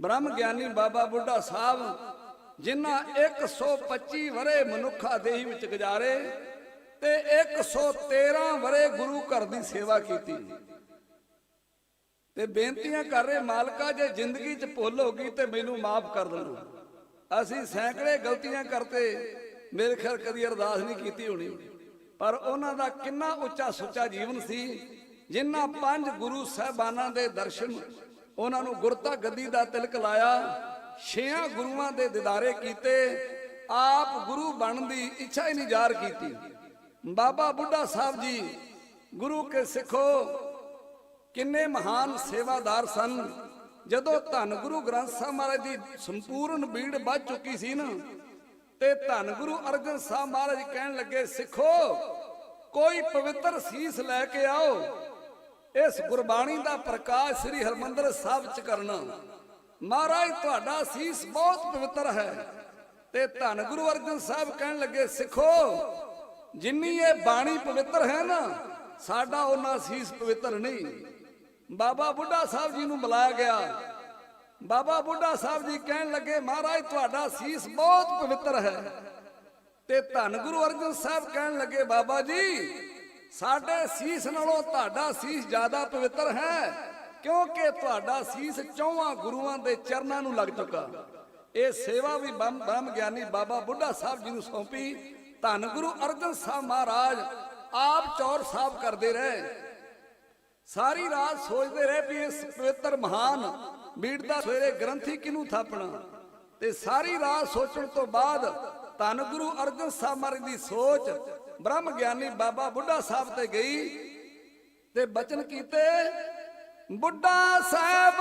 ਬ੍ਰਹਮ ਗਿਆਨੀ ਬਾਬਾ ਬੁੱਢਾ ਸਾਹਿਬ, ਜਿਨ੍ਹਾਂ 125 ਵਰੇ ਮਨੁੱਖਾ ਦੇਹੀ ਵਿੱਚ ਗੁਜ਼ਾਰੇ ਤੇ 113 ਵਰੇ ਗੁਰੂ ਘਰ ਦੀ ਸੇਵਾ ਕੀਤੀ। ਤੇ ਬੇਨਤੀਆਂ ਕਰ ਰਹੇ, ਮਾਲਕਾ, ਜੇ ਜ਼ਿੰਦਗੀ 'ਚ ਭੁੱਲ ਹੋ ਗਈ ਤੇ ਮੈਨੂੰ ਮਾਫ ਕਰ ਦੇਣਾ ਅਸੀਂ ਸੈਂਕੜੇ ਗਲਤੀਆਂ ਕਰਤੇ, ਮੇਰੇ ਖਿਆਲ ਕਦੀ ਅਰਦਾਸ ਨਹੀਂ ਕੀਤੀ ਹੋਣੀ। ਪਰ ਉਹਨਾਂ ਦਾ ਕਿੰਨਾ ਉੱਚਾ ਸੁੱਚਾ ਜੀਵਨ ਸੀ, ਜਿਨ੍ਹਾਂ ਪੰਜ ਗੁਰੂ ਸਾਹਿਬਾਨਾਂ ਦੇ ਦਰਸ਼ਨ ਉਹਨਾਂ ਨੂੰ ਗੁਰਤਾ ਗੱਦੀ ਦਾ ਤਿਲਕ ਲਾਇਆ, ਛੇਆਂ ਗੁਰੂਆਂ ਦੇ ਦਿਦਾਰੇ ਕੀਤੇ, ਆਪ ਗੁਰੂ ਬਣਨ ਦੀ ਇੱਛਾ ਹੀ ਨਹੀਂ ਜ਼ਾਹਰ ਕੀਤੀ। ਬਾਬਾ ਬੁੱਢਾ ਸਾਹਿਬ ਜੀ, ਗੁਰੂ ਕੇ ਸਿੱਖੋ, ਕਿੰਨੇ ਮਹਾਨ ਸੇਵਾਦਾਰ ਸਨ। ਜਦੋਂ ਧੰਨ ਗੁਰੂ ਗ੍ਰੰਥ ਸਾਹਿਬ ਮਹਾਰਾਜ ਦੀ ਸੰਪੂਰਨ ਬੀੜ ਵੱਜ ਚੁੱਕੀ ਸੀ ਨਾ, ਤੇ ਧੰਨ ਗੁਰੂ ਅਰਜਨ ਸਾਹਿਬ ਮਹਾਰਾਜ ਕਹਿਣ ਲੱਗੇ, ਸਿੱਖੋ, ਕੋਈ ਪਵਿੱਤਰ ਸੀਸ ਲੈ ਕੇ ਆਓ ਇਸ ਗੁਰਬਾਣੀ ਦਾ ਪ੍ਰਕਾਸ਼ ਸ੍ਰੀ ਹਰਮੰਦਰ ਸਾਹਿਬ ਚ ਕਰਨਾ। ਮਹਾਰਾਜ, ਤੁਹਾਡਾ ਸੀਸ ਬਹੁਤ ਪਵਿੱਤਰ ਹੈ ਤੇ ਧੰਨ ਗੁਰੂ ਅਰਜਨ ਸਾਹਿਬ ਕਹਿਣ ਲੱਗੇ, ਸਿੱਖੋ, ਜਿੰਨੀ ਇਹ ਬਾਣੀ ਪਵਿੱਤਰ ਹੈ ਨਾ, ਸਾਡਾ ਉਹਨਾਂ ਸੀਸ ਪਵਿੱਤਰ ਨਹੀਂ। ਬਾਬਾ ਬੁੱਢਾ ਸਾਹਿਬ ਜੀ ਨੂੰ ਬੁਲਾਇਆ ਗਿਆ। ਬਾਬਾ ਬੁੱਢਾ ਸਾਹਿਬ ਜੀ ਕਹਿਣ ਲੱਗੇ, ਮਹਾਰਾਜ, ਤੁਹਾਡਾ ਸੀਸ ਬਹੁਤ ਪਵਿੱਤਰ ਹੈ ਤੇ ਧੰਨ ਗੁਰੂ ਅਰਜਨ ਸਾਹਿਬ ਕਹਿਣ ਲੱਗੇ, ਬਾਬਾ ਜੀ ਸਾਡੇ ਸੀਸ ਨਾਲੋਂ ਤੁਹਾਡਾ ਸੀਸ ਜ਼ਿਆਦਾ ਪਵਿੱਤਰ ਹੈ, ਕਿਉਂਕਿ ਤੁਹਾਡਾ ਸੀਸ ਚੌਵਾਂ ਗੁਰੂਆਂ ਦੇ ਚਰਨਾਂ ਨੂੰ ਲੱਗ ਚੁੱਕਾ। ਇਹ ਸੇਵਾ ਵੀ ਬ੍ਰਹਮ ਗਿਆਨੀ ਬਾਬਾ ਬੁੱਢਾ ਸਾਹਿਬ ਜੀ ਨੂੰ ਸੌਂਪੀ। ਧੰਨ ਗੁਰੂ ਅਰਜਨ ਸਾਹਿਬ ਮਹਾਰਾਜ, ਆਪ ਚੌਰ ਸਾਹਿਬ ਕਰਦੇ ਰਹੇ। ਸਾਰੀ ਰਾਤ ਸੋਚਦੇ ਰਹੇ ਵੀ ਇਸ ਪਵਿੱਤਰ ਮਹਾਨ ਬੀੜ ਦਾ ਸਵੇਰੇ ਗ੍ਰੰਥੀ ਕਿਨੂੰ ਥਾਪਣਾ। ਤੇ ਸਾਰੀ ਰਾਤ ਸੋਚਣ ਤੋਂ ਬਾਅਦ ਧੰਨ ਗੁਰੂ ਅਰਜਨ ਸਾਹਿਬ ਮਹਾਰਾਜ ਦੀ ਸੋਚ ਬ੍ਰਹਮ ਗਿਆਨੀ ਬਾਬਾ ਬੁੱਢਾ ਸਾਹਿਬ ਤੇ ਗਈ ਤੇ ਬਚਨ ਕੀਤੇ ਬੁੱਢਾ ਸਾਹਿਬ